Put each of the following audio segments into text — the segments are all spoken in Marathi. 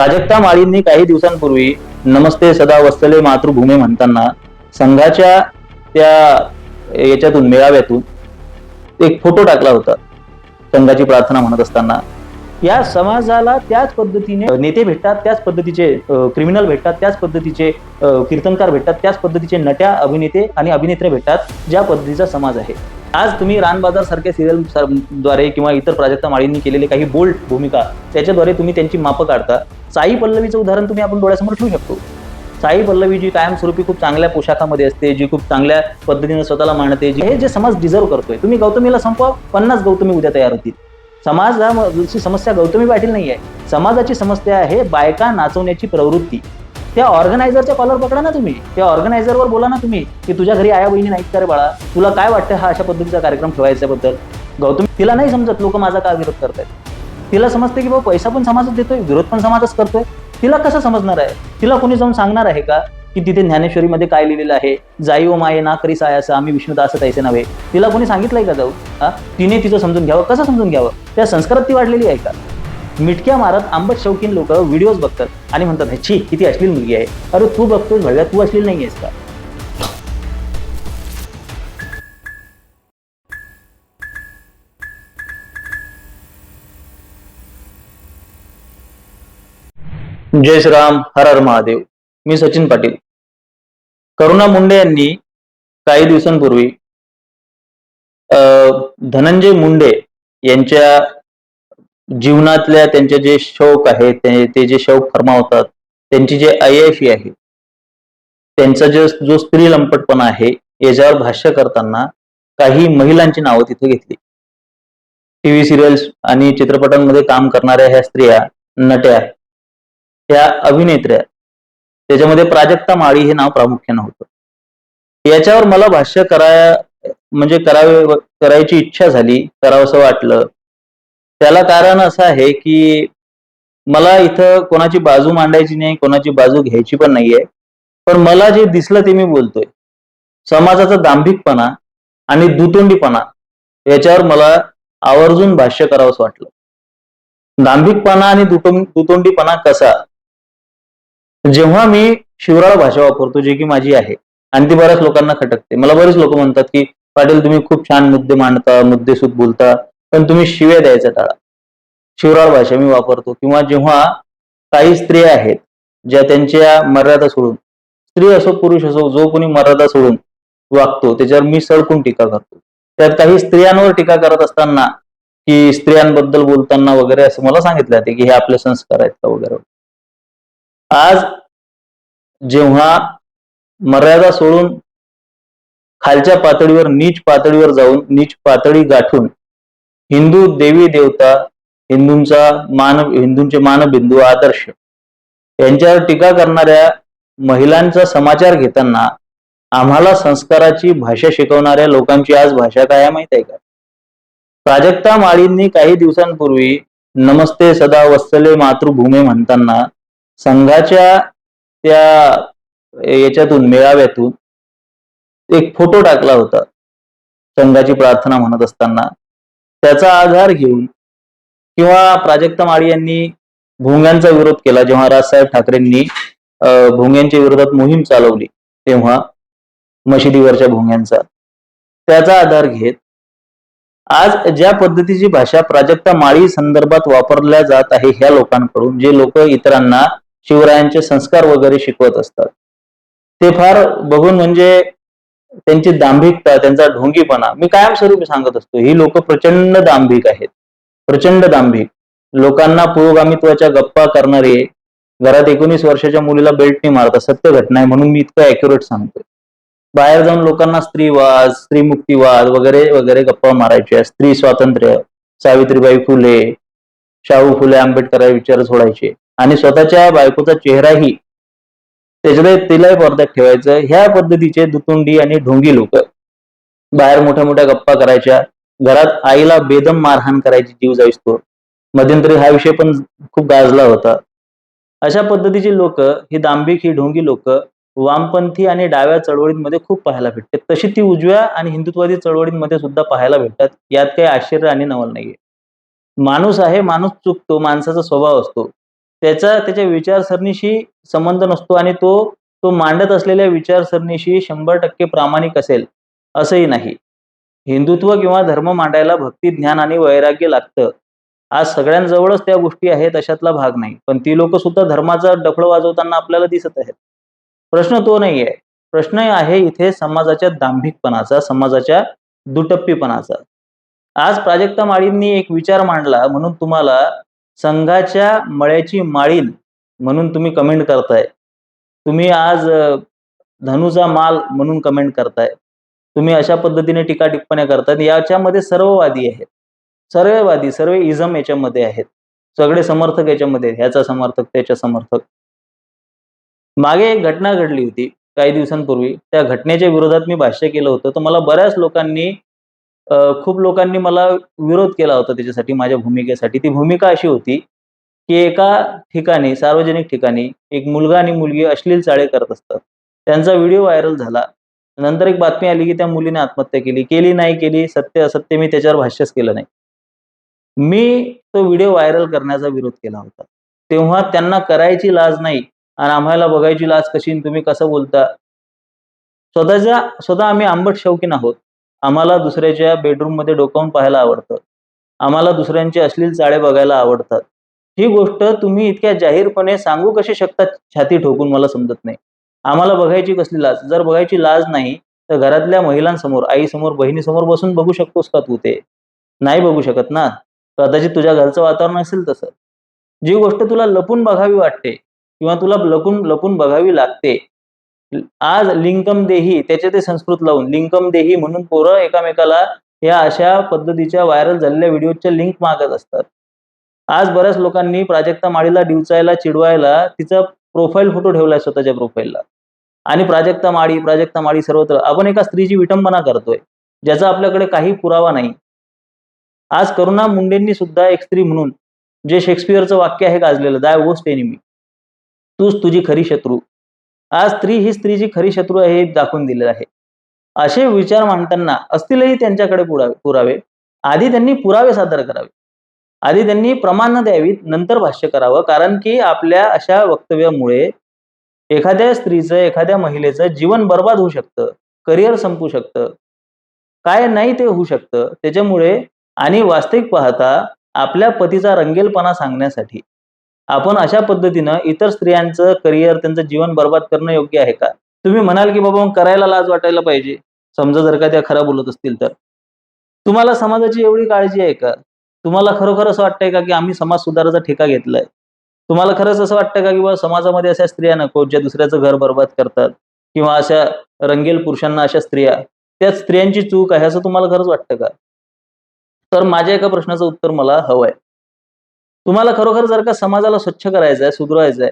प्राजक्ता माळींनी काही दिवसांपूर्वी नमस्ते सदा वस्तले मातृभूमी म्हणताना संघाच्या त्या याच्यातून मेळाव्यातून एक फोटो टाकला होता संघाची प्रार्थना म्हणत असताना. या समाजाला त्याच पद्धतीने नेते भेटतात त्याच पद्धतीचे क्रिमिनल भेटतात त्याच पद्धतीचे कीर्तनकार भेटतात त्याच पद्धतीचे नट्या अभिनेते आणि अभिनेत्री भेटतात ज्या पद्धतीचा समाज आहे. आज तुम्ही रानबाजार सारख्या सिरियलद्वारे किंवा इतर प्राजक्ता माळींनी केलेले काही बोल्ड भूमिका त्याच्याद्वारे तुम्ही त्यांची मापं काढता. साई पल्लवीचं उदाहरण तुम्ही आपण डोळ्यासमोर ठेवू शकतो. साई पल्लवी जी कायमस्वरूपी खूप चांगल्या पोशाखामध्ये असते जी खूप चांगल्या पद्धतीने स्वतःला मांडते जी हे जे समाज डिझर्व करतोय. तुम्ही गौतमीला संपवा पन्नास गौतमी उद्या तयार होतील. समाजाची समस्या गौतमी पाटील नाही आहे समाजाची समस्या आहे बायका नाचवण्याची प्रवृत्ती. त्या ऑर्गनायझरच्या कॉलर पकडा ना तुम्ही. त्या ऑर्गनायझरवर बोला ना तुम्ही की तुझ्या घरी आया बहिणी नाहीत का रे बाळा. तुला काय वाटतं हा अशा पद्धतीचा कार्यक्रम ठेवायच्याबद्दल? गौतमी तिला नाही समजत लोक माझा का विरोध करतायत. तिला समजते की बाबा पैसा पण समाजच देतोय विरोध पण समाजच करतोय. तिला कसं समजणार आहे? तिला कोणी जाऊन सांगणार आहे का की तिथे ज्ञानेश्वरीमध्ये काय लिहिलेलं आहे? जाई ओ माये ना करी साय असं आम्ही विष्णू असं तैसे नव्हे. तिला कोणी सांगितलंय का जाऊ? हा? तिने तिचं समजून घ्यावं. कसं समजून घ्यावं? त्या संस्कारात ती वाढलेली आहे का? मिटक्या मारत आंबट शौकीन लोक व्हिडिओज बघतात आणि म्हणतात छी किती अश्लील मुलगी आहे. अरे तू बघतोस भव्या तू अश्लील नाही आहेस का? जय श्रीराम हर हर महादेव. मी सचिन पाटील. करुणा मुंडे यांनी काही दिवसांपूर्वी अं, धनंजय मुंडे यांच्या जीवनातल्या त्यांचे जे शौक आहेत ते ते जे शौक फरमावतात त्यांची जे अयशी आहे त्यांचा जो जो स्त्री लंपटपणा आहे याच्यावर भाष्य करताना काही महिलांची नावं तिथे घेतली. टीव्ही सिरियल्स आणि चित्रपटांमध्ये काम करणाऱ्या ह्या स्त्रिया नट्या ह्या अभिनेत्र्या त्याच्यामध्ये प्राजक्ता माळी हे नाव प्रामुख्यानं होतं. याच्यावर मला भाष्य करा म्हणजे करावे करायची इच्छा झाली करावंसं वाटलं त्याला कारण असं आहे की मला इथं कोणाची बाजू मांडायची नाही कोणाची बाजू घ्यायची पण नाहीये. पण मला जे दिसलं ते मी बोलतोय. समाजाचा दांभिकपणा आणि दुतोंडीपणा याच्यावर मला आवर्जून भाष्य करावंसं वाटलं. दांभिकपणा आणि दुतों दुतोंडीपणा कसा? जेव्हा मी शिवराळ भाषा वापरतो जे की माझी आहे आणि ती बऱ्याच लोकांना खटकते. मला बरेच लोक म्हणतात की पाटील तुम्ही खूप छान मुद्दे मांडता मुद्देसूद बोलता. पण तुम्ही शिव्या द्यायचा टाळा शिवराळ भाषा मी वापरतो. किंवा जेव्हा काही स्त्रिया आहेत ज्या त्यांच्या मर्यादा सोडून स्त्री असो पुरुष असो जो कोणी मर्यादा सोडून वागतो त्याच्यावर मी सळकून टीका करतो. त्यात काही स्त्रियांवर टीका करत असताना की स्त्रियांबद्दल बोलताना वगैरे असं मला सांगितलं जाते की हे आपले संस्कार आहेत का वगैरे. आज जेव्हा मर्यादा सोडून खालच्या पातळीवर नीच पातळीवर जाऊन नीच पातळी गाठून हिंदू देवी देवता हिंदूंचा मानव हिंदूंचे मानबिंदू आदर्श यांच्यावर टीका करणाऱ्या महिलांचा समाचार घेताना आम्हाला संस्काराची भाषा शिकवणाऱ्या लोकांची आज भाषा काय माहीत आहे का? प्राजक्ता माळींनी काही दिवसांपूर्वी नमस्ते सदा वत्सले मातृभूमी म्हणताना संघाच्या त्या याच्यातून मेळाव्यातून एक फोटो टाकला होता. संघाची प्रार्थना म्हणत असताना. त्याचा आधार घेऊन किंवा प्राजक्ता माळी यांनी भोंग्यांचा विरोध केला जेव्हा राजसाहेब ठाकरेंनी भोंग्यांच्या विरोधात मोहीम चालवली तेव्हा मशिदीवरच्या भोंग्यांचा. त्याचा आधार घेत आज ज्या पद्धतीची भाषा प्राजक्ता माळी संदर्भात वापरल्या जात आहे ह्या लोकांकडून जे लोक इतरांना शिवरायांचे संस्कार वगैरे शिकवत असतात ते फार बघून म्हणजे त्यांची दांभिकता त्यांचा ढोंगीपणा. मी कायमस्वरूपी सांगत असतो ही लोक प्रचंड दांभिक आहेत. प्रचंड दांभिक. लोकांना पुरोगामित्वाच्या गप्पा करणारे घरात एकोणीस वर्षाच्या मुलीला बेल्टनी मारतात सत्य घटना आहे म्हणून मी इतकं अॅक्युरेट सांगतोय. बाहेर जाऊन लोकांना स्त्रीवाद स्त्रीमुक्तीवाद वगैरे वगैरे गप्पा मारायच्या स्त्री स्वातंत्र्य सावित्रीबाई फुले शाहू फुले आंबेडकर विचार सोडायचे. आणि स्वतःच्या बायकोचा चेहराही त्याच्यात तिलाही पडद्यात ठेवायचं. ह्या पद्धतीचे दुतुंडी आणि ढोंगी लोक बाहेर मोठ्या मोठ्या गप्पा करायच्या. घरात आईला बेदम मारहाण करायची जीव जायचो मध्यंतरी हा विषय पण खूप गाजला होता. अशा पद्धतीची लोक ही दांभिक ही ढोंगी लोक वामपंथी आणि डाव्या चळवळींमध्ये खूप पाहायला भेटते तशी ती उजव्या आणि हिंदुत्वादी चळवळींमध्ये सुद्धा पाहायला भेटतात. यात काही आश्चर्य आणि नवल नाहीये. माणूस आहे माणूस चुकतो माणसाचा स्वभाव असतो. त्याचा त्याच्या विचारसरणीशी संबंध नसतो आणि तो तो मांडत असलेल्या विचारसरणीशी शंभर टक्के प्रामाणिक असेल असंही नाही. हिंदुत्व किंवा धर्म मांडायला भक्ती ज्ञान आणि वैराग्य लागतं. आज सगळ्यांजवळच त्या गोष्टी आहेत अशातला भाग नाही. पण ती लोक सुद्धा धर्माचा डफळ वाजवताना आपल्याला दिसत आहेत. प्रश्न तो नाही आहे प्रश्न आहे इथे समाजाच्या दांभिकपणाचा समाजाच्या दुटप्पीपणाचा. आज प्राजक्ता माळींनी एक विचार मांडला म्हणून तुम्हाला संघाच्या मळ्याची माळील म्हणून तुम्ही कमेंट करताय. तुम्ही आज धनुजा धनुचा माल म्हणून कमेंट करताय. तुम्ही अशा पद्धतीने टीका टिप्पण्या करतात याच्यामध्ये सर्ववादी आहेत. सर्ववादी सर्व इझम याच्यामध्ये आहेत. सगळे समर्थक याच्यामध्ये आहेत. ह्याचा समर्थक त्याच्या समर्थक. मागे एक घटना घडली होती काही दिवसांपूर्वी. त्या घटनेच्या विरोधात मी भाष्य केलं होतं. तर मला बऱ्याच लोकांनी खूप लोकांनी मला विरोध केला होता त्याच्यासाठी माझ्या भूमिकेसाठी. ती भूमिका अशी होती की एका ठिकाणी सार्वजनिक ठिकाणी एक मुलगा आणि मुलगी अश्लील चाळे करत असतात. त्यांचा व्हिडिओ व्हायरल झाला. नंतर एक बातमी आली की त्या मुलीने आत्महत्या केली. केली नाही केली. सत्य असत्य मी त्याच्यावर भाष्यच केलं नाही. मी तो व्हिडिओ व्हायरल करण्याचा विरोध केला होता. तेव्हा त्यांना करायची लाज नाही आणि आम्हाला बघायची लाज कशी तुम्ही कसं बोलता? स्वतःच्या स्वतः आम्ही आंबट शौकीन आहोत. आम्हाला दुसऱ्याच्या बेडरूममध्ये डोकावून पाहायला आवडतं. आम्हाला दुसऱ्यांचे अश्लील चाळे बघायला आवडतात. ही गोष्ट तुम्ही इतक्या जाहीरपणे सांगू कशी शकता छाती ठोकून मला समजत नाही. आम्हाला बघायची कसली लाज? जर बघायची लाज नाही तर घरातल्या महिलांसमोर आईसमोर बहिणीसमोर बसून बघू शकतोस का तू ते? नाही बघू शकत ना? कदाचित तुझ्या घरचं वातावरण असेल तसं. जी गोष्ट तुला लपून बघावी वाटते किंवा तुला लपून लपून बघावी लागते आज लिंकम देही त्याचे ते संस्कृत लावून लिंकम देही म्हणून पोरं एकामेकाला या अशा पद्धतीच्या व्हायरल झालेल्या व्हिडिओच्या लिंक मागत असतात. आज बऱ्याच लोकांनी प्राजक्ता माळीला डिवचायला चिडवायला तिचा प्रोफाईल फोटो ठेवलाय स्वतःच्या प्रोफाईलला आणि प्राजक्ता माळी प्राजक्ता माळी सर्वत्र. आपण एका स्त्रीची विटंबना करतोय ज्याचा आपल्याकडे काही पुरावा नाही. आज करुणा मुंडेंनी सुद्धा एक स्त्री म्हणून जे शेक्सपियरचं वाक्य आहे गाजलेलं दाय वोस्ट एनिमी तूच तुझी खरी शत्रू. आज स्त्री ही स्त्रीची खरी शत्रू आहे हे दाखवून दिलेलं आहे. असे विचार मांडताना असतीलही त्यांच्याकडे पुरावे पुरावे. आधी त्यांनी पुरावे सादर करावे. आधी त्यांनी प्रमाण द्यावीत नंतर भाष्य करावं कारण की आपल्या अशा वक्तव्यामुळे एखाद्या स्त्रीचं एखाद्या महिलेचं जीवन बर्बाद होऊ शकतं करिअर संपू शकतं. काय नाही ते होऊ शकतं. त्याच्यामुळे आणि वास्तविक पाहता आपल्या पतीचा रंगेलपणा सांगण्यासाठी आपण अशा पद्धतीनं इतर स्त्रियांचं करिअर त्यांचं जीवन बर्बाद करणं योग्य आहे का? तुम्ही म्हणाल की बाबा मग करायला लाज वाटायला पाहिजे. समजा जर का त्या खरं बोलत असतील तर. तुम्हाला समाजाची एवढी काळजी आहे का? तुम्हाला खरोखर असं वाटतंय का की आम्ही समाज सुधाराचा ठेका घेतलाय? तुम्हाला खरंच असं वाटतं का की बाबा समाजामध्ये अशा स्त्रिया नको ज्या दुसऱ्याचं घर बर्बाद करतात? किंवा अशा रंगेल पुरुषांना अशा स्त्रिया? त्या स्त्रियांची चूक आहे असं तुम्हाला खरंच वाटतं का? तर माझ्या एका प्रश्नाचं उत्तर मला हवं आहे तुम्हाला खरोखर जर का समाजाला स्वच्छ करायचं आहे सुधरवायचं आहे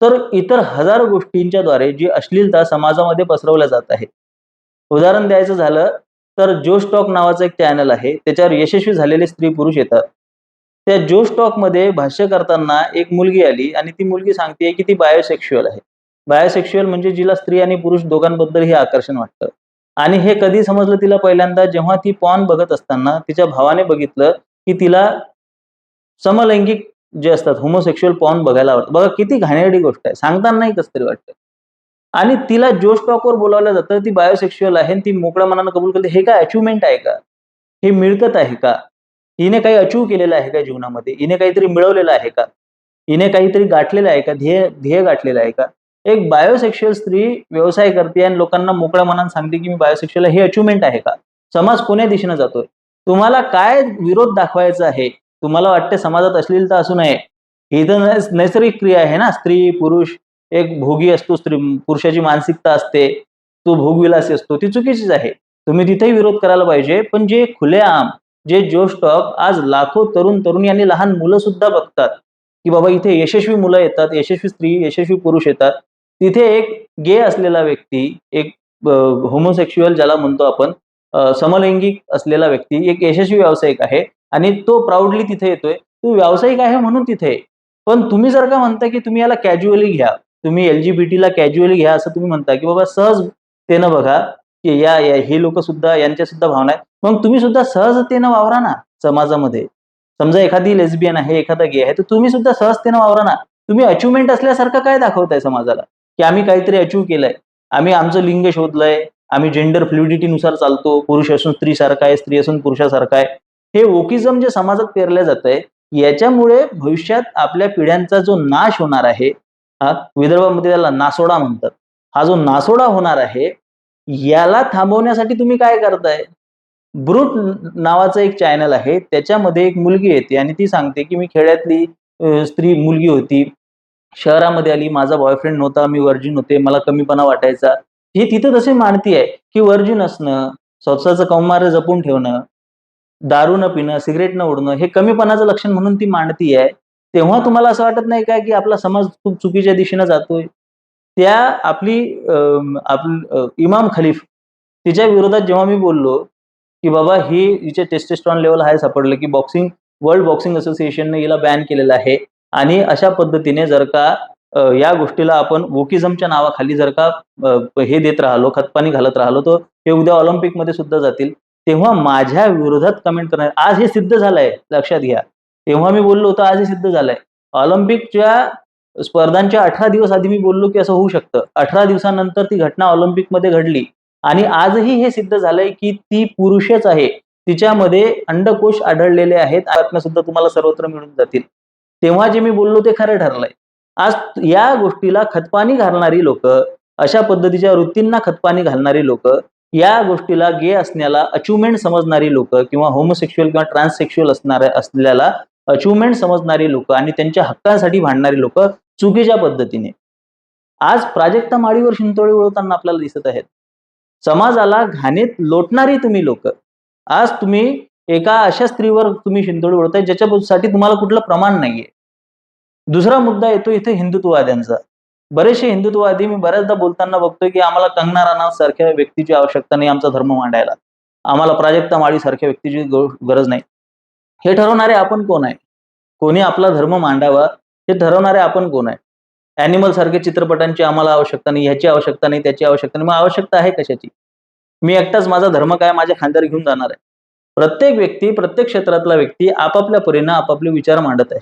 तर इतर हजार गोष्टींच्या द्वारे जी अश्लीलता समाजामध्ये पसरवल्या जात आहे उदाहरण द्यायचं झालं तर जो स्टॉक नावाचं एक चॅनल आहे त्याच्यावर यशस्वी झालेले स्त्री पुरुष येतात. त्या जो स्टॉकमध्ये भाष्य करताना एक मुलगी आली आणि ती मुलगी सांगते की ती बायोसेक्शुअल आहे. बायोसेक्शुअल म्हणजे जिला स्त्री आणि पुरुष दोघांबद्दल हे आकर्षण वाटतं. आणि हे कधी समजलं तिला पहिल्यांदा? जेव्हा ती पॉन बघत असताना तिच्या भावाने बघितलं की तिला समलैंगिक जे असतात होमोसेक्शुअल पॉन बघायला आवडतं. बघा किती घाणेरडी गोष्ट आहे. सांगताना नाही कसं तरी वाटतं. आणि तिला जोश स्टॉकवर बोलावलं जातं ती बायोसेक्शुअल आहे ती मोकळ्या मनानं कबूल करते. हे काय अचिव्हमेंट आहे का? हे मिळकत आहे का? हिने काही अचीव केलेलं आहे का जीवनामध्ये? हिने काहीतरी मिळवलेलं आहे का? हिने काहीतरी गाठलेलं आहे का? ध्येय ध्येय गाठलेलं आहे का? एक बायोसेक्शुअल स्त्री व्यवसाय करते आणि लोकांना मोकळ्या मनानं सांगते की मी बायोसेक्शुअल हे अचिव्हमेंट आहे का? समाज कोण्या दिशेनं जातोय? तुम्हाला काय विरोध दाखवायचा आहे? तुम्हाला वाटते समाजात अश्लीलता असू नये? ही तर नैसर्गिक क्रिया आहे ना? स्त्री पुरुष एक भोगी असतो स्त्री पुरुषाची मानसिकता असते तो भोगविलासी असतो ती चुकीचीच आहे. तुम्ही तिथेही विरोध करायला पाहिजे पण जे खुलेआम जे जो स्टॉक आज लाखो तरुण तरुणी आणि लहान मुलं सुद्धा बघतात की बाबा इथे यशस्वी मुलं येतात यशस्वी स्त्री यशस्वी पुरुष येतात तिथे एक गे असलेला व्यक्ती एक होमोसेक्शुअल ज्याला म्हणतो आपण समलैंगिक असलेला व्यक्ती एक यशस्वी व्यावसायिक आहे आणि तो प्राऊडली तिथे येतोय. तो व्यावसायिक आहे म्हणून तिथे पण तुम्ही जर का म्हणता की तुम्ही याला कॅज्युअली घ्या तुम्ही एलजीबीटीला कॅज्युअली घ्या असं तुम्ही म्हणता की बाबा सहजतेनं बघा की या या- हे लोक सुद्धा यांच्या सुद्धा भावना आहेत. मग तुम्ही सुद्धा सहजतेनं वावरा ना समाजामध्ये. समजा एखादी लेस्बियन आहे एखादा गे आहे तर तुम्ही सुद्धा सहजतेनं वावरा ना. तुम्ही अचिव्हमेंट असल्यासारखं काय दाखवताय समाजाला? की आम्ही काहीतरी अचीव्ह केलंय. आम्ही आमचं लिंग शोधलंय. आम्ही जेंडर फ्लुडिटीनुसार चालतो. पुरुष असून स्त्री सारखा आहे स्त्री असून पुरुषासारखा आहे. हे ओकिझम जे समाजात पेरलं जात आहे याच्यामुळे भविष्यात आपल्या पिढ्यांचा जो नाश होणार आहे हा विदर्भामध्ये त्याला नासोडा म्हणतात. हा जो नासोडा होणार आहे याला थांबवण्यासाठी तुम्ही काय करताय? ब्रूट नावाचं एक चॅनल आहे त्याच्यामध्ये एक मुलगी येते आणि ती सांगते की मी खेड्यातली स्त्री मुलगी होती. शहरामध्ये आली माझा बॉयफ्रेंड नव्हता मी वर्जिन होते मला कमीपणा वाटायचा. हे तिथं तसे मानती आहे की वर्जिन असणं स्वतःचं कौमार्य जपून ठेवणं दारू न पिणं सिगरेट न उडणं हे कमीपणाचं लक्षण म्हणून ती मांडती आहे तेव्हा तुम्हाला असं वाटत नाही काय की आपला समाज खूप चुकीच्या दिशेनं जातोय? त्या आपली आपली इमाम खलीफ तिच्या विरोधात जेव्हा मी बोललो की बाबा ही हिचे टेस्टेस्ट्रॉन लेवल हाय सापडलं की बॉक्सिंग वर्ल्ड बॉक्सिंग असोसिएशनने हिला बॅन केलेलं आहे आणि अशा पद्धतीने जर का या गोष्टीला आपण वोकिझमच्या नावाखाली जर का हे देत राहिलो खतपाणी घालत राहिलो तर हे उद्या ऑलिम्पिकमध्ये सुद्धा जातील. तेव्हा माझ्या विरोधात कमेंट करणार. आज हे सिद्ध झालंय. लक्षात घ्या. तेव्हा मी बोललो होतो आज हे सिद्ध झालंय. ऑलिम्पिकच्या स्पर्धांच्या अठरा दिवस आधी मी बोललो की असं होऊ शकतं. अठरा दिवसानंतर ती घटना ऑलिम्पिकमध्ये घडली. आणि आजही हे सिद्ध झालंय की ती पुरुषच आहे. तिच्यामध्ये अंडकोश आढळलेले आहेत. बातम्या सुद्धा तुम्हाला सर्वत्र मिळून जातील. तेव्हा जे मी बोललो ते खरं ठरलंय. आज या गोष्टीला खतपाणी घालणारी लोक अशा पद्धतीच्या वृत्तींना खतपाणी घालणारी लोक या गोष्टीला गे असण्याला अचिव्हमेंट समजणारी लोक किंवा होमोसेक्शुअल किंवा ट्रान्ससेक्शुअल असणाऱ्या असलेल्याला अचिव्हमेंट समजणारी लोक आणि त्यांच्या हक्कांसाठी भांडणारी लोक चुकीच्या पद्धतीने. आज प्राजक्ता माळीवर शिंतोळी उडवताना आपल्याला दिसत आहेत. समाजाला घाणीत लोटणारी तुम्ही लोक. आज तुम्ही एका अशा स्त्रीवर तुम्ही शिंतोळी उडताय ज्याच्यासाठी तुम्हाला कुठलं प्रमाण नाहीये. दुसरा मुद्दा येतो इथे हिंदुत्ववाद्यांचा. बरेचसे हिंदुत्ववादी मी बऱ्याचदा बोलताना बघतोय की आम्हाला कंगना राणा सारख्या व्यक्तीची आवश्यकता नाही आमचा धर्म मांडायला. आम्हाला प्राजक्ता माळी सारख्या व्यक्तीची गरज नाही. हे ठरवणारे आपण कोण आहे? कोणी आपला धर्म मांडावा? हे ठरवणारे आपण कोण आहे? अॅनिमल सारख्या चित्रपटांची आम्हाला आवश्यकता नाही ह्याची आवश्यकता नाही त्याची आवश्यकता नाही. मग आवश्यकता आहे कशाची? मी एकटाच माझा धर्म काय माझ्या खांद्यावर घेऊन जाणार आहे? प्रत्येक व्यक्ती प्रत्येक क्षेत्रातला व्यक्ती आपापल्या परीनं आपापले विचार मांडत आहे.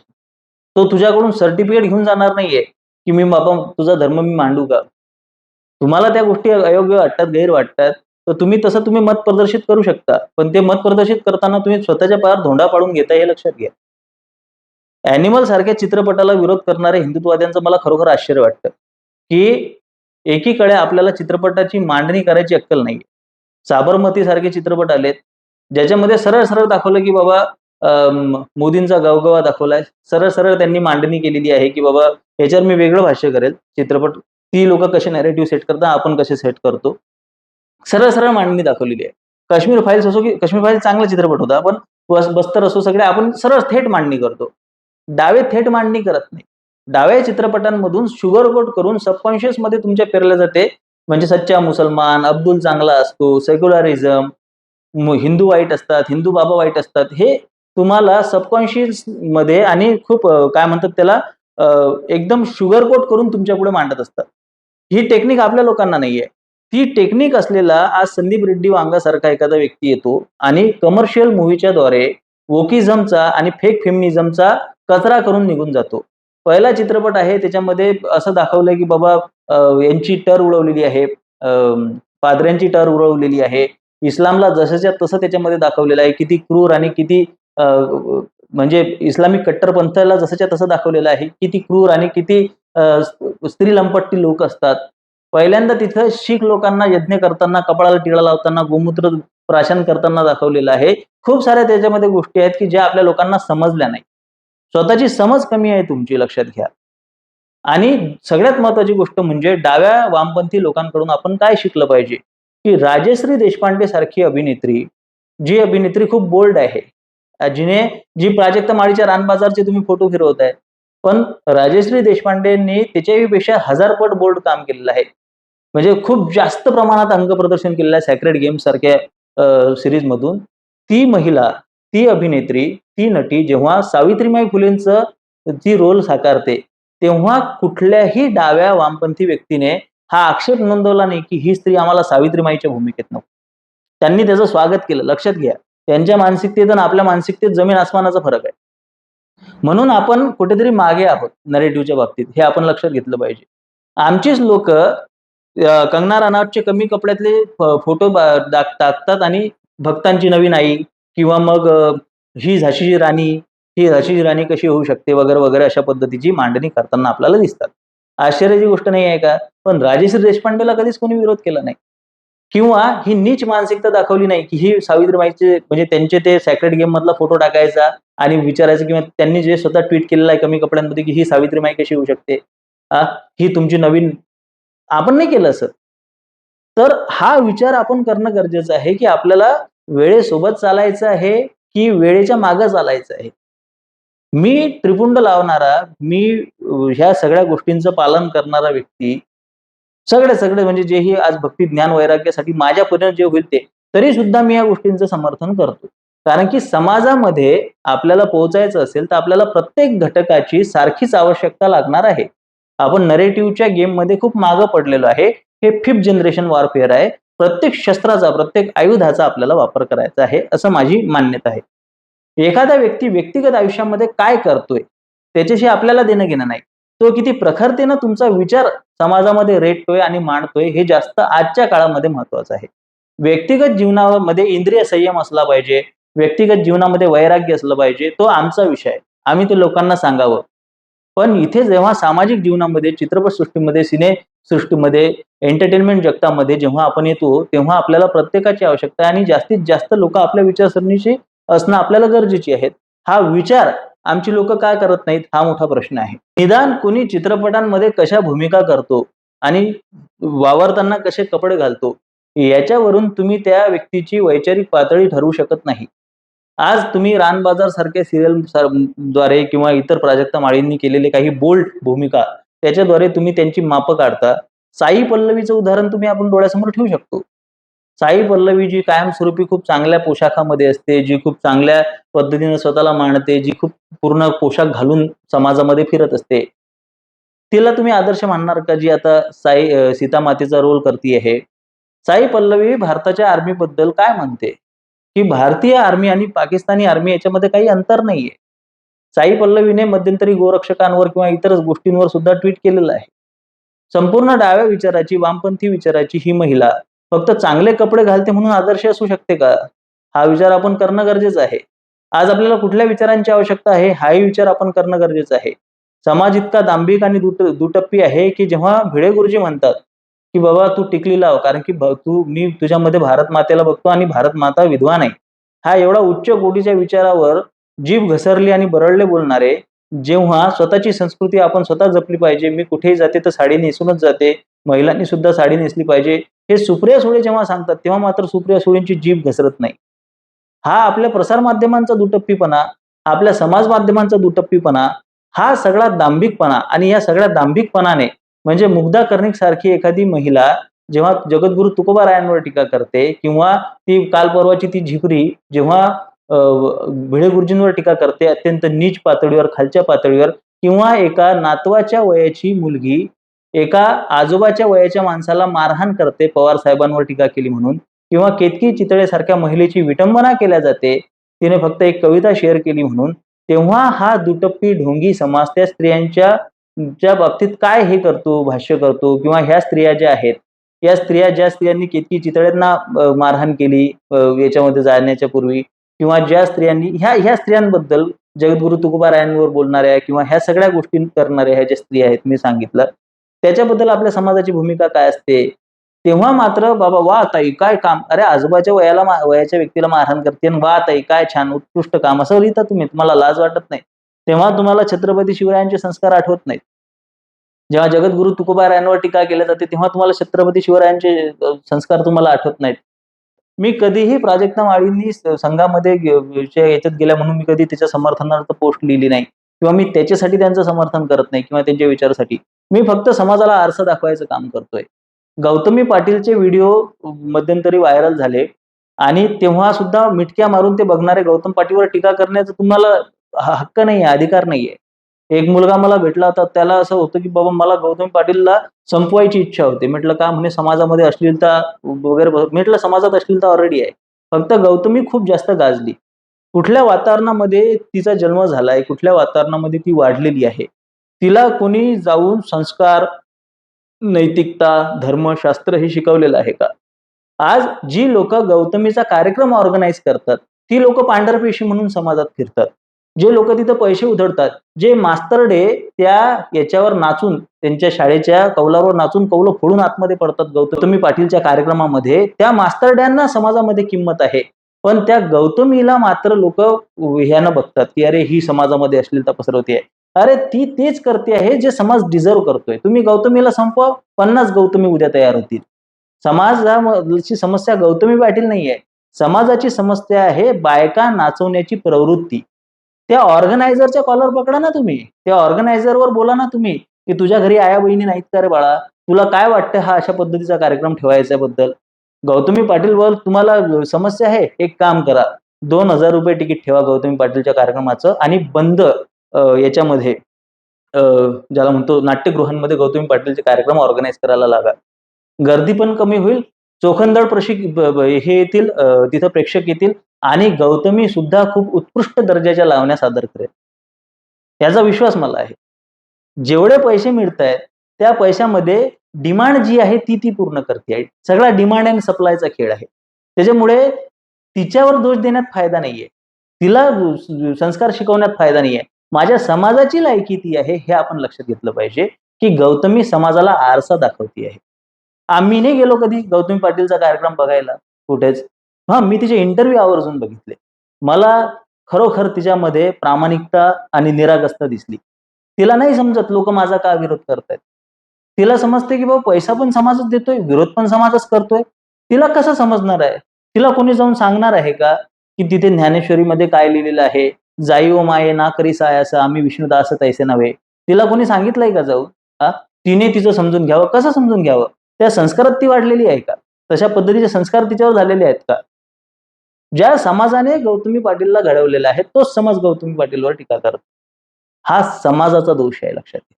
तो तुझ्याकडून सर्टिफिकेट घेऊन जाणार नाहीये. की मी बाबा तुझा धर्म मी मांडू का? तुम्हाला त्या गोष्टी अयोग्य वाटतात गैर वाटतात तर तुम्ही तसं तुम्ही मत प्रदर्शित करू शकता. पण ते मत प्रदर्शित करताना तुम्ही स्वतःच्या पायावर धोंडा पाडून घेता हे लक्षात घ्या. अॅनिमल सारख्या चित्रपटाला विरोध करणाऱ्या हिंदुत्ववाद्यांचं मला खरोखर आश्चर्य वाटतं. की एकीकडे आपल्याला चित्रपटाची मांडणी करायची अक्कल नाही साबरमती सारखे चित्रपट आलेत ज्याच्यामध्ये सरळ सरळ दाखवलं की बाबा मोदींचा गवगवा दाखवलाय. सरळ सरळ त्यांनी मांडणी केलेली आहे की बाबा याच्यावर मी वेगळं भाष्य करेल. चित्रपट ती लोक कसे नॅरेटिव्ह सेट करतात आपण कसे सेट करतो. सरळ सरळ मांडणी दाखवलेली आहे. काश्मीर फाईल्स असो की काश्मीर फाईल्स चांगला चित्रपट होता आपण बस्तर असो सगळे आपण सरळ थेट मांडणी करतो. डावे थेट मांडणी करत नाही. डाव्या चित्रपटांमधून शुगर कोट करून सबकॉन्शियसमध्ये तुमच्या पेरल्या जाते. म्हणजे सच्चा मुसलमान अब्दुल चांगला असतो सेक्युलरिझम हिंदू वाईट असतात हिंदू बाबा वाईट असतात. हे तुम्हाला सबकॉन्शियसमध्ये आणि खूप काय म्हणतात त्याला एकदम शुगर कोट करून तुमच्यापुढे मांडत असतात. ही टेक्निक आपल्या लोकांना नाहीये. ती टेक्निक असलेला आज संदीप रेड्डी वांगासारखा एखादा व्यक्ती येतो आणि कमर्शियल मूवीच्या द्वारे वोकिझमचा आणि फेक फेमिनिझमचा कचरा करून निघून जातो. पहिला चित्रपट आहे त्याच्यामध्ये असं दाखवलंय की बाबा यांची टर उडवलेली आहे पादऱ्यांची टर उडवलेली आहे. इस्लामला जसंच्या तसं त्याच्यामध्ये दाखवलेलं आहे किती क्रूर आणि किती म्हणजे इस्लामिक कट्टरपंथाला जसंच्या तसं दाखवलेलं आहे किती क्रूर आणि किती स्त्री लंपट्टी लोक असतात. पहिल्यांदा तिथं शीख लोकांना यज्ञ करताना कपाळाला टिळा लावताना गोमूत्र प्राशन करताना दाखवलेलं आहे. खूप साऱ्या त्याच्यामध्ये गोष्टी आहेत की ज्या आपल्या लोकांना समजल्या नाही स्वतःची समज कमी आहे तुमची लक्षात घ्या. आणि सगळ्यात महत्वाची गोष्ट म्हणजे डाव्या वामपंथी लोकांकडून आपण काय शिकलं पाहिजे? की राजश्री देशपांडे सारखी अभिनेत्री जी अभिनेत्री खूप बोल्ड आहे जिने जी प्राजक्त माळीच्या रानबाजारचे तुम्ही फोटो फिरवताय. पण राजेश्री देशपांडेंनी त्याच्यापेक्षा हजार पट बोल्ड काम केलेलं आहे. म्हणजे खूप जास्त प्रमाणात अंग प्रदर्शन केलेलं आहे सॅक्रेड गेम सारख्या सिरीज मधून. ती महिला ती अभिनेत्री ती नटी जेव्हा सावित्रीमाई फुलेंचं ती रोल साकारते तेव्हा कुठल्याही डाव्या वामपंथी व्यक्तीने हा आक्षेप नोंदवला नाही की ही स्त्री आम्हाला सावित्रीमाईच्या भूमिकेत नको. त्यांनी त्याचं स्वागत केलं. लक्षात घ्या. त्यांच्या मानसिकतेत आणि आपल्या मानसिकतेत जमीन आसमानाचा फरक आहे. म्हणून आपण कुठेतरी मागे आहोत नरेटिव्हच्या बाबतीत. हे आपण लक्षात घेतलं पाहिजे. आमचीच लोक कंगना राणावतचे कमी कपड्यातले फोटो टाकतात आणि भक्तांची नवीन आई किंवा मग ही झाशीची राणी ही झाशीची राणी कशी होऊ शकते वगैरे वगैरे अशा पद्धतीची मांडणी करताना आपल्याला दिसतात. आश्चर्याची गोष्ट नाही आहे का? पण राजेश्री देशपांडेला कधीच कोणी विरोध केला नाही. किंवा ही नीच मानसिकता दाखवली नाही की ही सावित्रीबाईचे म्हणजे त्यांचे ते सॅक्रेट गेम मधला फोटो टाकायचा आणि विचारायचं किंवा त्यांनी जे स्वतः ट्विट केलेलं आहे कमी कपड्यांमध्ये की ही सावित्रीबाई कशी होऊ शकते? आ, ही तुमची नवीन आपण नाही केलं असं. तर हा विचार आपण करणं गरजेचं आहे की आपल्याला वेळेसोबत चालायचं आहे की वेळेच्या मागं चालायचं आहे. मी त्रिपुंड लावणारा मी ह्या सगळ्या गोष्टींचं पालन करणारा व्यक्ती सगळे सगळे म्हणजे जेही आज भक्ती ज्ञान वैराग्यासाठी माझ्यापर्यंत जे होईल ते तरी सुद्धा मी या गोष्टींचं समर्थन करतो कारण की समाजामध्ये आपल्याला पोहोचायचं असेल तर आपल्याला प्रत्येक घटकाची सारखीच आवश्यकता लागणार आहे. आपण नरेटिव्हच्या गेममध्ये खूप मागं पडलेलो आहे. हे फिफ्थ जनरेशन वॉरफेअर आहे. प्रत्येक शस्त्राचा प्रत्येक आयुधाचा आपल्याला वापर करायचा आहे असं माझी मान्यता आहे. एखादा व्यक्ती व्यक्तिगत आयुष्यामध्ये काय करतोय त्याच्याशी आपल्याला देणं घेणं नाही. तो किती प्रखरतेनं तुमचा विचार समाजामध्ये रेटतोय आणि मांडतोय हे जास्त आजच्या काळामध्ये महत्वाचं आहे. व्यक्तिगत जीवनामध्ये इंद्रिय संयम असला पाहिजे व्यक्तिगत जीवनामध्ये वैराग्य असलं पाहिजे तो आमचा विषय आहे. आम्ही ते लोकांना सांगावं. पण इथे जेव्हा सामाजिक जीवनामध्ये चित्रपट सृष्टीमध्ये सिने सृष्टीमध्ये एंटरटेनमेंट जगतामध्ये जेव्हा आपण येतो तेव्हा आपल्याला प्रत्येकाची आवश्यकता आहे आणि जास्तीत जास्त लोक आपल्या विचारसरणीशी असणं आपल्याला गरजेची आहेत. हा विचार आमची लोक काय करत नाहीत? हा मोठा प्रश्न आहे. निदान कुणी चित्रपटांमध्ये कशा भूमिका करतो आणि वावरताना कसे कपडे घालतो याच्यावरून तुम्ही त्या व्यक्तीची वैचारिक पातळी ठरवू शकत नाही. आज तुम्ही रानबाजार सारख्या सिरियलद्वारे किंवा इतर प्राजक्ता माळींनी केलेले काही बोल्ड भूमिका त्याच्याद्वारे तुम्ही त्यांची मापं काढता. साई पल्लवीचं उदाहरण तुम्ही आपण डोळ्यासमोर ठेवू शकतो. साई पल्लवी जी कायमस्वरूपी खूप चांगल्या पोशाखामध्ये असते जी खूप चांगल्या पद्धतीने स्वतःला मांडते जी खूप पूर्ण पोशाख घालून समाजामध्ये फिरत असते. तिला तुम्ही आदर्श मानणार का जी आता साई सीतामातेचा सीता मातेचा रोल करते आहे? साई पल्लवी भारताच्या आर्मी बद्दल काय म्हणते? की भारतीय आर्मी आणि पाकिस्तानी आर्मी याच्यामध्ये काही अंतर नाहीये. साई पल्लवीने मध्यंतरी गोरक्षकांवर किंवा इतर गोष्टींवर सुद्धा ट्विट केलेलं आहे. संपूर्ण डाव्या विचाराची वामपंथी विचाराची ही महिला फक्त चांगले कपडे घालते म्हणून आदर्श असू शकते का? हा विचार आपण करणं गरजेचं आहे. आज आपल्याला कुठल्या विचारांची आवश्यकता आहे? हाही विचार आपण करणं गरजेचं आहे. समाज इतका दांभिक आणि दुट दुटप्पी आहे की जेव्हा भिडे गुरुजी म्हणतात की बाबा तू टिकली लाव कारण की तू मी तुझ्यामध्ये भारत मातेला बघतो आणि भारत माता विद्वान आहे. हा एवढा उच्च कोटीच्या विचारावर जीभ घसरली आणि बरळले बोलणारे जेव्हा स्वतःची संस्कृती आपण स्वतः जपली पाहिजे मी कुठेही जाते तर साडी नेसूनच जाते महिलांनी सुद्धा साडी नेसली पाहिजे हे सुप्रिया सुळे जेव्हा सांगतात तेव्हा मात्र सुप्रिया सुळेंची जीभ घसरत नाही. हा आपल्या प्रसार माध्यमांचा दुटप्पीपणा आपल्या समाज माध्यमांचा दुटप्पीपणा हा सगळा दांभिकपणा आणि या सगळ्या दांभिकपणाने म्हणजे मुग्धा कर्णिक सारखी एखादी महिला जेव्हा जगद्गुरु तुकोबा रायांवर टीका करते किंवा ती काल परवाची ती झिपरी जेव्हा भिडे गुरुजींवर टीका करते अत्यंत नीच पातळीवर खालच्या पातळीवर किंवा एका नातवाच्या वयाची मुलगी एका आजोबाच्या वयाच्या माणसाला मारहाण करते पवार साहेबांवर टीका केली म्हणून. किंवा केतकी चितळे सारख्या महिलेची विटंबना केल्या जाते तिने फक्त एक कविता शेअर केली म्हणून. तेव्हा हा दुटप्पी ढोंगी समाज त्या स्त्रियांच्या च्या बाबतीत काय हे करतो भाष्य करतो किंवा ह्या स्त्रिया ज्या आहेत या स्त्रिया ज्या स्त्रियांनी केतकी चितळ्यांना मारहाण केली याच्यामध्ये जाण्याच्या पूर्वी किंवा ज्या स्त्रियांनी ह्या ह्या स्त्रियांबद्दल जगद्गुरु तुकोबारायांवर बोलणाऱ्या किंवा ह्या सगळ्या गोष्टी करणाऱ्या ह्या ज्या स्त्रिया आहेत मी सांगितलं त्याच्याबद्दल आपल्या समाजाची भूमिका काय असते? तेव्हा मात्र बाबा वा ताई काय काम? अरे आजोबाच्या वयाला वयाच्या व्यक्तीला मारहाण करते वा ताई काय छान उत्कृष्ट काम असं लिहिता तुम्ही तुम्हाला लाज वाटत नाही. तेव्हा तुम्हाला छत्रपती शिवरायांचे संस्कार आठवत नाहीत. जेव्हा जगद्गुरु तुकोबारायांवर टीका केल्या जाते तेव्हा तुम्हाला छत्रपती शिवरायांचे संस्कार तुम्हाला आठवत नाहीत. मी कधीही प्राजक्ता माळींनी संघामध्ये याच्यात गेल्या म्हणून मी कधी त्याच्या समर्थनार्थ पोस्ट लिहिली नाही. किंवा मी त्याच्यासाठी त्यांचं समर्थन करत नाही किंवा त्यांच्या विचारासाठी. मी फक्त समाजाला आरसा दाखवायचं काम करतोय. गौतमी पाटीलचे व्हिडिओ मध्यंतरी व्हायरल झाले. आणि तेव्हा सुद्धा मिटक्या मारून ते बघणारे गौतम पाटीलवर टीका करण्याचा तुम्हाला हक्क नाहीये अधिकार नाहीये. एक मुलगा मला भेटला होता त्याला असं होतं की बाबा मला गौतम पाटीलला संपवायची इच्छा होती. म्हटलं का म्हणे समाजामध्ये अश्लीलता वगैरे म्हटलं समाजात अश्लीलता ऑलरेडी आहे. फक्त गौतमी खूप जास्त गाजली. कुठल्या वातावरणामध्ये तिचा जन्म झालाय कुठल्या वातावरणामध्ये ती वाढलेली आहे तिला कोणी जाऊन संस्कार नैतिकता धर्मशास्त्र हे शिकवलेलं आहे का? आज जी लोक गौतमीचा कार्यक्रम ऑर्गनाईज करतात ती लोक पांढरपेशी म्हणून समाजात फिरतात. जे लोक तिथं पैसे उधळतात जे मास्तरडे त्या याच्यावर नाचून त्यांच्या शाळेच्या कौलावर नाचून कौलं फोडून आतमध्ये पडतात गौतमी पाटीलच्या कार्यक्रमामध्ये त्या मास्तरड्यांना समाजामध्ये किंमत आहे. पण त्या गौतमीला मात्र लोक ह्यानं बघतात की अरे ही समाजामध्ये अश्लीलता पसरवते अरे ती तेच करते आहे जे समाज डिझर्व करतोय. तुम्ही गौतमीला संपवा पन्नास गौतमी उद्या तयार होतील. समाजाची समस्या गौतमी पाटील नाहीये. समाजाची समस्या आहे बायका नाचवण्याची प्रवृत्ती. त्या ऑर्गनायझरच्या कॉलर पकडा ना तुम्ही. त्या ऑर्गनायझरवर बोला ना तुम्ही की तुझ्या घरी आया बहिणी नाहीत का रे बाळा? तुला काय वाटतं हा अशा पद्धतीचा कार्यक्रम ठेवायचा बद्दल गौतमी पाटील बोल तुम्हाला समस्या आहे एक काम करा. दोन हजार रुपये तिकीट ठेवा गौतमी पाटीलच्या कार्यक्रमाचं आणि बंद याच्यामध्ये ज्याला म्हणतो नाट्यगृहांमध्ये गौतमी पाटीलचे कार्यक्रम ऑर्गनाईज करायला लागा. गर्दी पण कमी होईल चोखंदळ प्रशिक हे येतील तिथं प्रेक्षक येतील आणि गौतमी सुद्धा खूप उत्कृष्ट दर्जाच्या लावण्या सादर करेल. याचा विश्वास मला आहे. जेवढे पैसे मिळत आहेत त्या पैशामध्ये डिमांड जी आहे ती ती पूर्ण करते. आहे सगळा डिमांड अँड सप्लायचा खेळ आहे. त्याच्यामुळे तिच्यावर दोष देण्यात फायदा नाहीये. तिला संस्कार शिकवण्यात फायदा नाहीये. माझ्या समाजाची लायकी ती आहे हे आपण लक्षात घेतलं पाहिजे की गौतमी समाजाला आरसा दाखवती आहे. आम्ही नाही गेलो कधी गौतमी पाटीलचा कार्यक्रम बघायला कुठेच हा मी तिचे इंटरव्ह्यू आवर्जून बघितले. मला खरोखर तिच्यामध्ये प्रामाणिकता आणि निरागसता दिसली. तिला नाही समजत लोक माझा का विरोध करतायत. तिला समजते की बाबा पैसा पण समाजच देतोय विरोध पण समाजच करतोय. तिला कसं समजणार आहे? तिला कोणी जाऊन सांगणार आहे का की तिथे ज्ञानेश्वरीमध्ये काय लिहिलेलं आहे? जाई ओ माये ना करी साय असं आम्ही विष्णुदास तैसे नव्हे. तिला कोणी सांगितलंय का जाऊन? हा तिने तिचं समजून घ्यावं? कसं समजून घ्यावं? त्या संस्कारात ती वाढलेली आहे का? तशा पद्धतीचे संस्कार तिच्यावर झालेले आहेत का? ज्या समाजाने गौतमी पाटीलला घडवलेला आहे तोच समाज गौतमी पाटीलवर टीका करतो. हा समाजाचा दोष आहे लक्षात घ्या.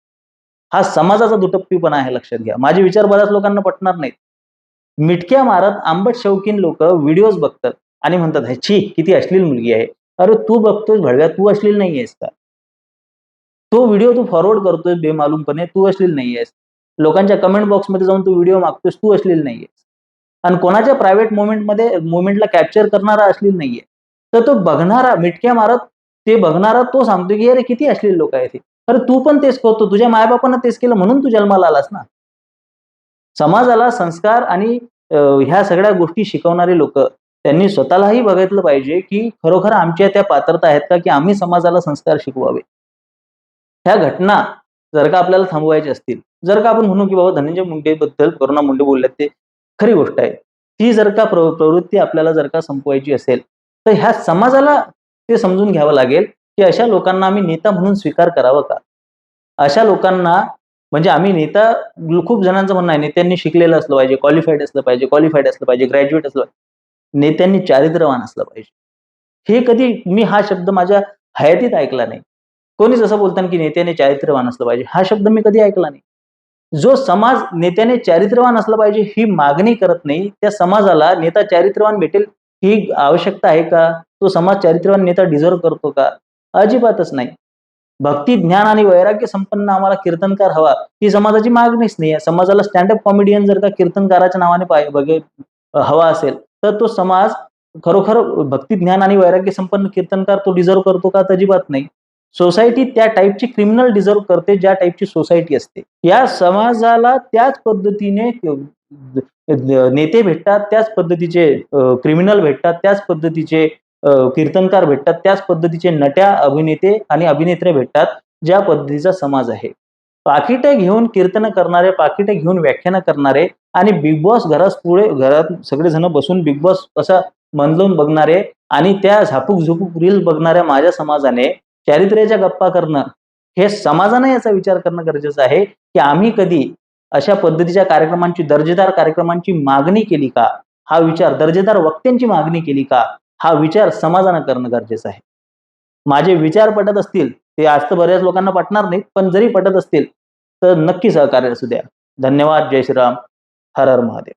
हा समाजाचा दुटप्पीपणा आहे लक्षात घ्या. माझे विचार बऱ्याच लोकांना पटणार नाहीत. मिटक्या मारत आंबट शौकीन लोक व्हिडिओज बघतात आणि म्हणतात ह्याची किती अश्लील मुलगी आहे. अरे तू बघतोय भडव्या तू अश्लील नाही आहेस का? तो व्हिडिओ तू फॉरवर्ड करतोय बेमालूमपणे तू अश्लील नाही आहेस लोकांच्या कमेंट बॉक्समध्ये जाऊन तू व्हिडिओ मागतोस तू असलेली नाहीये आणि कोणाच्या प्रायव्हेट मुवमेंटमध्ये मुवमेंटला कॅप्चर करणारा असलेली नाहीये. तर तो बघणारा मिटक्या मारत ते बघणारा तो सांगतो की अरे किती असलेले लोक आहेत अरे तू पण तेच करतो. तुझ्या मायबापानं तेच केलं म्हणून तू जन्माला आलास ना. समाजाला संस्कार आणि ह्या सगळ्या गोष्टी शिकवणारे लोक त्यांनी स्वतःलाही बघितलं पाहिजे की खरोखर आमच्या त्या पात्रता आहेत का की आम्ही समाजाला संस्कार शिकवावे. ह्या घटना जर का आपल्याला थांबवायच्या असतील जर का आपण म्हणू की बाबा धनंजय मुंडेबद्दल करुणा मुंडे बोलल्यात ते खरी गोष्ट आहे. ती जर का प्रवृत्ती आपल्याला जर का संपवायची असेल तर ह्या समाजाला ते समजून घ्यावं लागेल की अशा लोकांना आम्ही नेता म्हणून स्वीकार करावा का? अशा लोकांना म्हणजे आम्ही नेता खूप जणांचं म्हणणं आहे नेत्यांनी शिकलेलं असलं पाहिजे क्वालिफाईड असलं पाहिजे क्वालिफाईड असलं पाहिजे ग्रॅज्युएट असलं पाहिजे. नेत्यांनी चारित्र्यवान असलं पाहिजे. हे कधी मी हा शब्द माझ्या हयातीत ऐकला नाही. कोणीच असं बोलताना की नेत्याने चारित्र्यवान असलं पाहिजे. हा शब्द मी कधी ऐकला नाही. जो समाज नेत्याने चारित्र्यवान असलं पाहिजे ही मागणी करत नाही. त्या समाजाला नेता चारित्र्यवान भेटेल ही आवश्यकता आहे का? तो समाज चारित्र्यवान नेता डिझर्व करतो का? अजिबातच नाही. भक्ती ज्ञान आणि वैराग्य संपन्न आम्हाला कीर्तनकार हवा. ही समाजाची मागणीच नाही आहे. समाजाला स्टँडअप कॉमेडियन जर का कीर्तनकाराच्या नावाने पाय बघे हवा असेल तर तो समाज खरोखर भक्ती ज्ञान आणि वैराग्य संपन्न कीर्तनकार तो डिझर्व करतो का? अजिबात नाही. सोसायटी त्या टाईपची क्रिमिनल डिझर्व करते ज्या टाईपची सोसायटी असते. या समाजाला त्याच पद्धतीने नेते भेटतात त्याच पद्धतीचे क्रिमिनल भेटतात त्याच पद्धतीचे कीर्तनकार भेटतात त्याच पद्धतीचे नट्या अभिनेते आणि अभिनेत्री भेटतात ज्या पद्धतीचा समाज आहे. पाकिटे घेऊन कीर्तन करणारे पाकिटे घेऊन व्याख्यान करणारे आणि बिग बॉस घरात पुढे घरात सगळेजण बसून बिग बॉस असा मन बघणारे आणि त्या झापूक झुपूक रील बघणाऱ्या माझ्या समाजाने चारित्र्याच्या गप्पा करणं हे समाजाने याचा विचार करणं गरजेचं आहे की आम्ही कधी अशा पद्धतीच्या कार्यक्रमांची दर्जेदार कार्यक्रमांची मागणी केली का? हा विचार दर्जेदार वक्त्यांची मागणी केली का? हा विचार समाजानं करणं गरजेचं आहे. माझे विचार पटत असतील ते आज तर बऱ्याच लोकांना पटणार नाहीत पण जरी पटत असतील तर नक्की सहकार्य असू द्या. धन्यवाद. जय श्रीराम. हर हर महादेव.